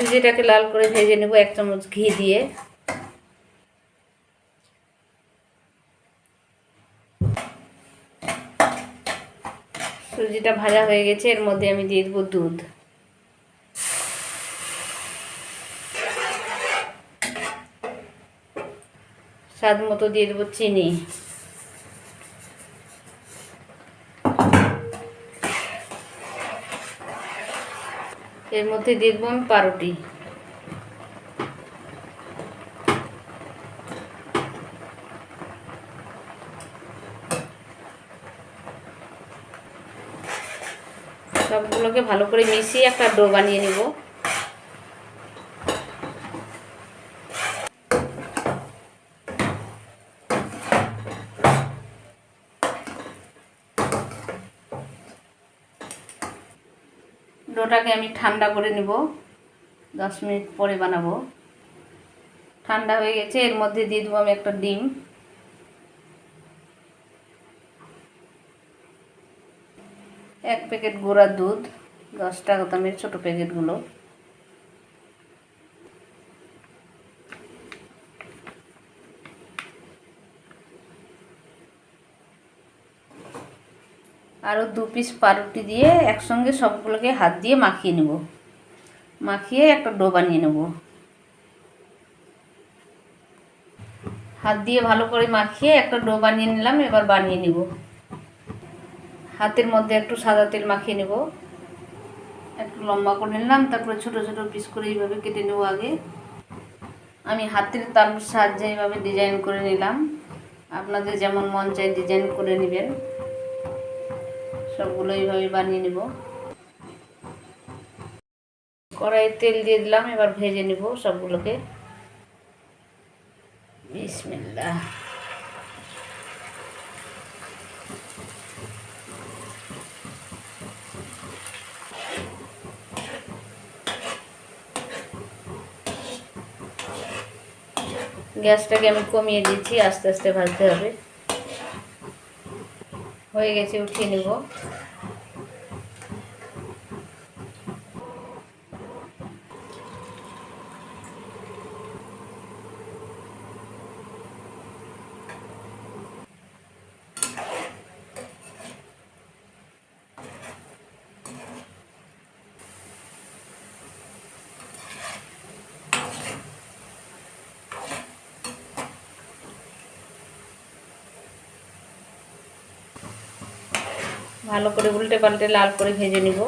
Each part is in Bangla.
সুজিটাকে লাল করে ভেজে নেব এক চামচ ঘি দিয়ে। সুজিটা ভাজা হয়ে গেছে, এর মধ্যে আমি দিয়ে দেবো দুধ। স্বাদ মতো দিয়ে দেবো চিনি। এর মধ্যে দিয়ে দেবো আমি পাউরুটি সবগুলোকে ভালো করে মিশিয়ে একটা ডো বানিয়ে নেব। ডোটাকে আমি ঠান্ডা করে নিব। দশ মিনিট পরে বানাবো। ঠান্ডা হয়ে গেছে, এর মধ্যে দিয়ে দেবো আমি একটা ডিম। এক প্যাকেট গোড়া দুধ, দশ টাকা দামের ছোটো প্যাকেটগুলো। আরও দু পিস পাউরুটি দিয়ে একসঙ্গে সবগুলোকে হাত দিয়ে মাখিয়ে নেব। মাখিয়ে একটা ডো বানিয়ে নেব। হাত দিয়ে ভালো করে মাখিয়ে একটা ডো বানিয়ে নিলাম, এবার বানিয়ে নেব। হাতের মধ্যে একটু সাদা তেল মাখিয়ে নেব। একটু লম্বা করে নিলাম, তারপরে ছোটো ছোটো পিস করে এইভাবে কেটে নেব আগে। আমি হাতের তালুর সাহায্যে এইভাবে ডিজাইন করে নিলাম। আপনাদের যেমন মন চাই ডিজাইন করে নেবেন। সবগুলো এইভাবে বানিয়ে নেব। কড়াইয়ে তেল দিয়ে দিলাম, এবার ভেজে নেব সবগুলোকে। বিসমিল্লাহ। গ্যাসটাকে আমি কমিয়ে দিচ্ছি, আস্তে আস্তে ভাজতে হবে। হয়ে গেছে উঠিয়ে নেব। ভালো করে উল্টে পাল্টে লাল করে ভেজে নিব।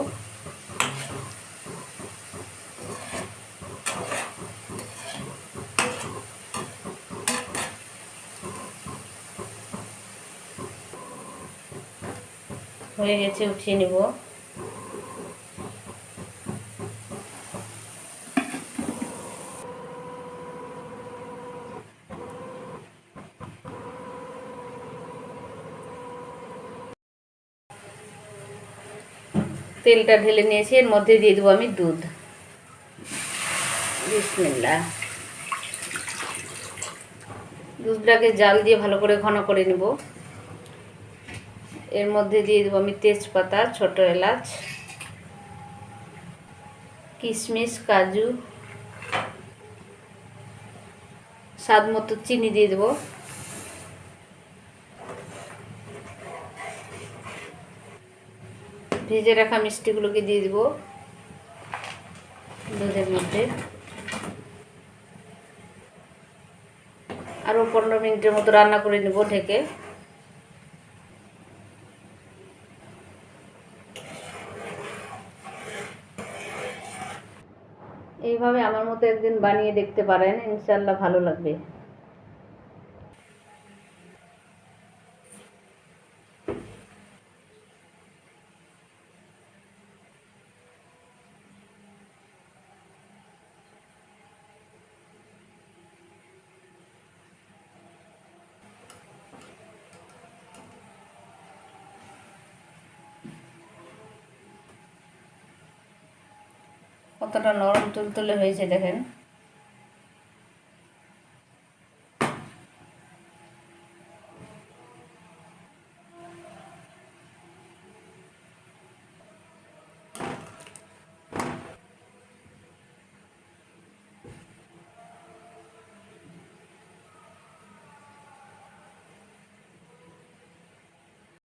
হয়ে গেছে উঠিয়ে নিব। তেলটা ঢেলে নিয়েছি, এর মধ্যে দিয়ে দেবো আমি দুধ। বিসমিল্লা দুধটাকে জাল দিয়ে ভালো করে ঘন করে নেব। এর মধ্যে দিয়ে দেবো আমি তেজপাতা, ছোট এলাচ, কিশমিশ, কাজু, স্বাদ মতো চিনি দিয়ে দেবো। ভেজে রাখা মিষ্টিগুলোকে দিয়ে দিব দুধের মধ্যে। আরও পনেরো মিনিটের মতো রান্না করে নেব ঢেকে। এইভাবে আমার মতো একদিন বানিয়ে দেখতে পারেন ইনশাল্লাহ ভালো লাগবে। কতটা নরম তুলতুলে হয়েছে দেখেন।